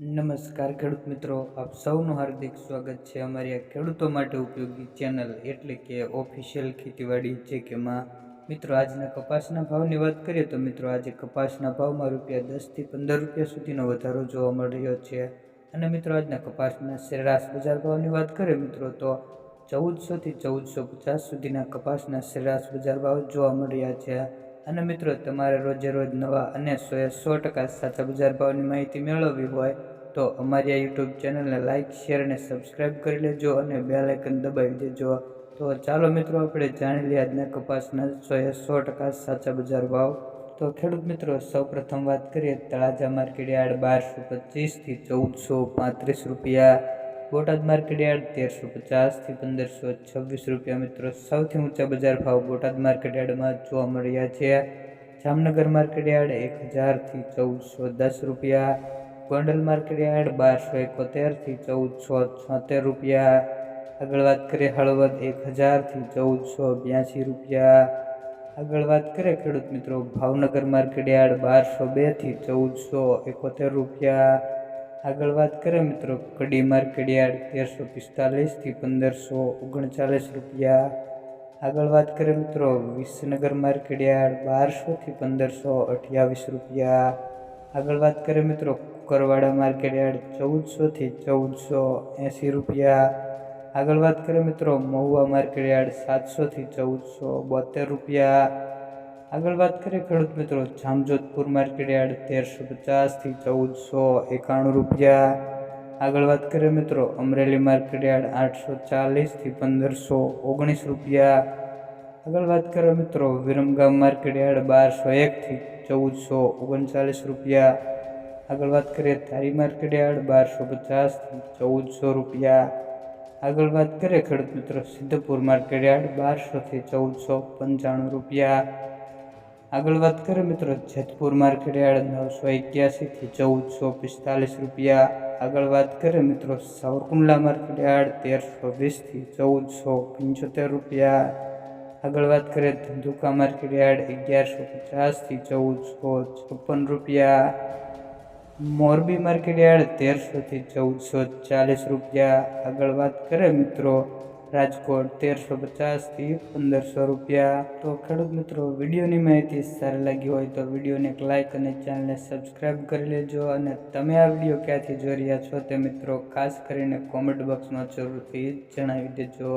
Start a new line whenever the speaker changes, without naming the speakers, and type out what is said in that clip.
નમસ્કાર ખેડૂત મિત્રો, આપ સૌનું હાર્દિક સ્વાગત છે અમારી આ ખેડૂતો માટે ઉપયોગી ચેનલ એટલે કે ઓફિશિયલ ખેતીવાડી જે કે માં. મિત્રો, આજના કપાસના ભાવની વાત કરીએ તો મિત્રો, આજે કપાસના ભાવમાં રૂપિયા દસથી પંદર રૂપિયા સુધીનો વધારો જોવા મળી રહ્યો છે. અને મિત્રો, આજના કપાસના સરેરાશ બજાર ભાવની વાત કરીએ મિત્રો, તો ચૌદસોથી ચૌદસો પચાસ સુધીના કપાસના સરેરાશ બજાર ભાવ જોવા મળી રહ્યા છે. અને મિત્રો, તમારે રોજે રોજ નવા અને સોએ સો ટકા સાચા બજાર ભાવની માહિતી મેળવવી હોય તો અમારી આ યુટ્યુબ ચેનલને લાઇક શેર અને સબસ્ક્રાઈબ કરી લેજો અને બે આઇકન દબાવી દેજો. તો ચાલો મિત્રો, આપણે જાણી લઈએ આજના કપાસના સોએ સો ટકા સાચા બજાર ભાવ. તો ખેડૂત મિત્રો, સૌપ્રથમ વાત કરીએ, તળાજા માર્કેટ યાર્ડ બારસો પચીસથી ચૌદસો પાંત્રીસ રૂપિયા. બોટાદ માર્કેટ યાર્ડ તેરસો પચાસથી પંદરસો છવ્વીસ રૂપિયા મિત્રો. સૌથી ઊંચા બજાર ભાવ બોટાદ માર્કેટ યાર્ડમાં જોવા મળ્યા છે. જામનગર માર્કેટ યાર્ડ એક હજારથી ચૌદસો દસ રૂપિયા. ગોંડલ માર્કેટ યાર્ડ બારસો એકોતેરથી ચૌદસો છોતેર રૂપિયા. આગળ વાત કરીએ હળવદ એક હજારથી ચૌદસો બ્યાસી રૂપિયા. આગળ વાત કરીએ ખેડૂત મિત્રો, ભાવનગર માર્કેટ યાર્ડ બારસો બેથી ચૌદસો એકોતેર રૂપિયા. આગળ વાત કરીએ મિત્રો, કડી માર્કેટયાર્ડ તેરસો પિસ્તાલીસથી પંદરસો ઓગણચાલીસ રૂપિયા. આગળ વાત કરીએ મિત્રો, વિસનગર માર્કેટયાર્ડ બારસોથી પંદરસો અઠ્યાવીસ રૂપિયા. આગળ વાત કરીએ મિત્રો, કુકરવાડા માર્કેટયાર્ડ ચૌદસોથી ચૌદસો એંસી રૂપિયા. આગળ વાત કરીએ મિત્રો, મહુવા માર્કેટ યાર્ડ સાતસોથી ચૌદસો બોતેર રૂપિયા. આગળ વાત કરીએ ખેડૂત મિત્રો, જામજોધપુર માર્કેટ યાર્ડ તેરસો પચાસથી ચૌદસો એકાણું રૂપિયા. આગળ વાત કરીએ મિત્રો, અમરેલી માર્કેટ યાર્ડ આઠસો ચાલીસથી પંદરસો ઓગણીસ રૂપિયા. આગળ વાત કરીએ મિત્રો, વિરમગામ માર્કેટ યાર્ડ બારસો એકથી ચૌદસો ઓગણચાલીસ રૂપિયા. આગળ વાત કરીએ ધારી માર્કેટ યાર્ડ બારસો પચાસથી ચૌદસો રૂપિયા. આગળ વાત કરીએ ખેડૂત મિત્રો, સિદ્ધપુર માર્કેટ યાર્ડ બારસોથી ચૌદસો પંચાણું રૂપિયા. આગળ વાત કરીએ મિત્રો, જેતપુર માર્કેટ યાર્ડ નવસો એક્યાસીથી ચૌદસો પિસ્તાલીસ રૂપિયા. આગળ વાત કરીએ મિત્રો, સાવરકુંડલા માર્કેટ યાર્ડ તેરસો વીસથી ચૌદસો પંચોતેર રૂપિયા. આગળ વાત કરીએ ધંધુકા માર્કેટ યાર્ડ અગિયારસો પચાસથી ચૌદસો છપ્પન રૂપિયા. મોરબી માર્કેટ યાર્ડ તેરસોથી ચૌદસો ચાલીસ રૂપિયા. આગળ વાત કરીએ મિત્રો રાજકોટ તેરસો પચાસથી પંદરસો રૂપિયા. તો ખેડૂત મિત્રો, વિડીયોની માહિતી સારી લાગી હોય તો વિડીયોને એક લાઇક અને ચેનલને સબસ્ક્રાઈબ કરી લેજો. અને તમે આ વીડિયો ક્યાંથી જોઈ રહ્યા છો તે મિત્રો, ખાસ કરીને કોમેન્ટ બોક્સમાં જરૂરથી જણાવી દેજો.